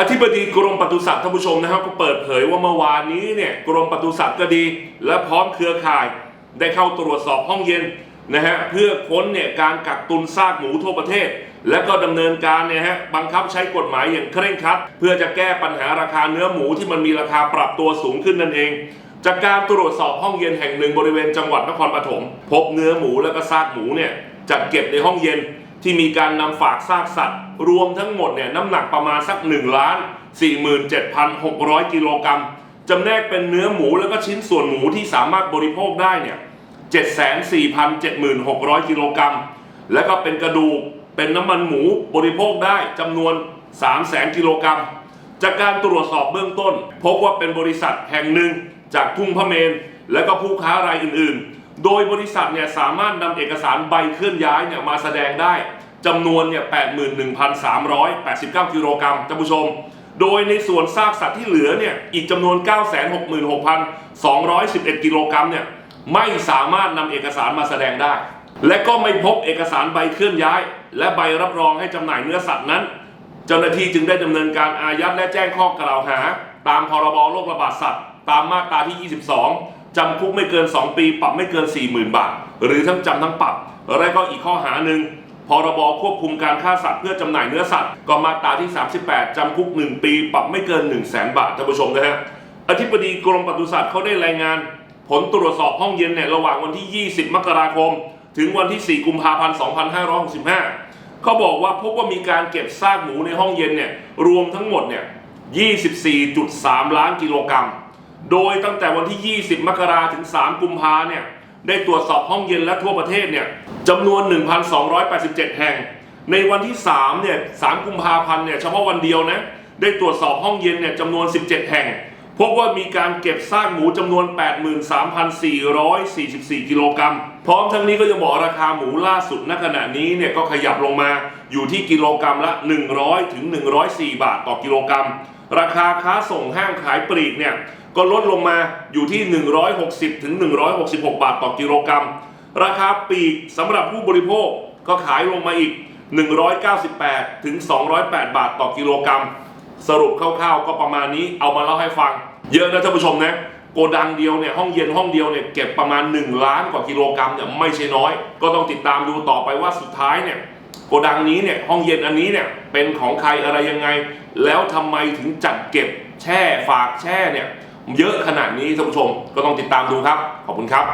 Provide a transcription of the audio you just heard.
อธิบดีกรมปศุสัตว์ท่านผู้ชมนะครับก็เปิดเผยว่าเมื่อวานนี้เนี่ยกรมปศุสัตว์ก็ดี และพร้อมเครือข่าย ได้เข้าตรวจสอบห้องเย็นนะฮะเพื่อค้นเนี่ยการกักตุนซากหมูทั่วประเทศ และก็ดำเนินการเนี่ยฮะบังคับใช้กฎหมายอย่างเคร่งครัด เพื่อจะแก้ปัญหาราคาเนื้อหมูที่มันมีราคาปรับตัวสูงขึ้นนั่นเอง จากการตรวจสอบห้องเย็นแห่งหนึ่งบริเวณจังหวัดนครปฐมพบเนื้อหมูและก็ซากหมูเนี่ยจัดเก็บในห้องเย็น ที่มีการนำฝากซากสัตว์ รวมทั้งหมดเนี่ยน้ำหนักประมาณสัก1ล้าน47,600 กิโลกรัมจำแนกเป็นเนื้อหมูแล้วก็ชิ้นส่วนหมูที่สามารถบริโภคได้เนี่ย74,7600 กิโลกรัม แล้วก็เป็นกระดูกเป็นน้ำมันหมูบริโภคได้จำนวน 300,000 กิโลกรัม จากการตรวจสอบเบื้องต้น พบว่าเป็นบริษัทแห่งหนึ่งจากทุ่งพระเมน และก็ผู้ค้ารายอื่นๆ โดยบริษัทเนี่ยสามารถนำเอกสารใบเคลื่อนย้ายเนี่ยมาแสดงได้จำนวนเนี่ย81,389 กิโลกรัมท่านผู้ชม โดยในส่วนซากสัตว์ที่เหลือเนี่ยอีกจำนวน 966,211 กิโลกรัมเนี่ยไม่สามารถนำเอกสารมาแสดงได้ และก็ไม่พบเอกสารใบเคลื่อนย้าย และใบรับรองให้จำหน่ายเนื้อสัตว์นั้น เจ้าหน้าที่จึงได้ดำเนินการอายัดและแจ้งข้อกล่าวหา ตามพรบโรคระบาดสัตว์ ตามมาตราที่ 22 จำคุกไม่เกิน 2 ปี ปรับไม่เกิน 40,000 บาท หรือทั้งจำทั้งปรับ และก็อีกข้อหาหนึ่งพรบควบคุมการฆ่าสัตว์เพื่อจำหน่ายเนื้อสัตว์ก็มาตราที่ 38 จำคุก 1 ปี ปรับไม่เกิน 1 0 0 0 0 0บาทท่านผู้ชมนะฮะอธิบดีกรมปศุสัตว์เขาได้รายงาน ผลตรวจสอบห้องเย็นเนี่ยระหว่างวันที่ 20 มกราคม ถึงวันที่ 4 กุมภาพันธ์ 2565เขาบอกว่าพบว่ามีการเก็บซากหมูในห้องเย็นเนี่ยรวมทั้งหมดเนี่ย24.3 ล้านกิโลกรัม โดยตั้งแต่วันที่ 20 มกราถึง 3 กุมภาเนี่ยได้ตรวจสอบห้องเย็นและทั่วประเทศเนี่ยจำนวน 1,287 แห่ง ในวันที่3เนี่ย 3 กุมภาพันธ์เนี่ยเฉพาะวันเดียวนะได้ตรวจสอบห้องเย็นเนี่ยจำนวน 17 แห่ง พบว่ามีการเก็บซากหมูจำนวน 83,444 กิโลกรัม พร้อมทั้งนี้ก็ยังบอกราคาหมูล่าสุดณขณะนี้เนี่ยก็ขยับลงมาอยู่ที่กิโลกรัมละ 100ถึง104 บาทต่อกิโลกรัม ราคาค้าส่งห้างขายปลีกเนี่ยก็ลดลงมาอยู่ที่ 160ถึง166 บาทต่อกิโลกรัม ราคาปลีกสำหรับผู้บริโภคก็ขายลงมาอีก 198ถึง208 บาทต่อกิโลกรัม สรุปคร่าวๆ ก็ประมาณนี้เอามาเล่าให้ฟัง เยอะนะท่านผู้ชมนะโกดังเดียวเนี่ยห้องเย็นห้องเดียวเนี่ยเก็บประมาณ 1 ล้านกว่ากิโลกรัมเนี่ยไม่ใช่น้อย ก็ต้องติดตามดูต่อไปว่าสุดท้ายเนี่ย โกดังนี้เนี่ยห้องเย็นอันนี้เนี่ยเป็นของใครอะไรยังไง แล้วทำไมถึงจัดเก็บแช่ฝากแช่เนี่ยเยอะขนาดนี้ท่านผู้ชมก็ต้องติดตามดูครับ ขอบคุณครับ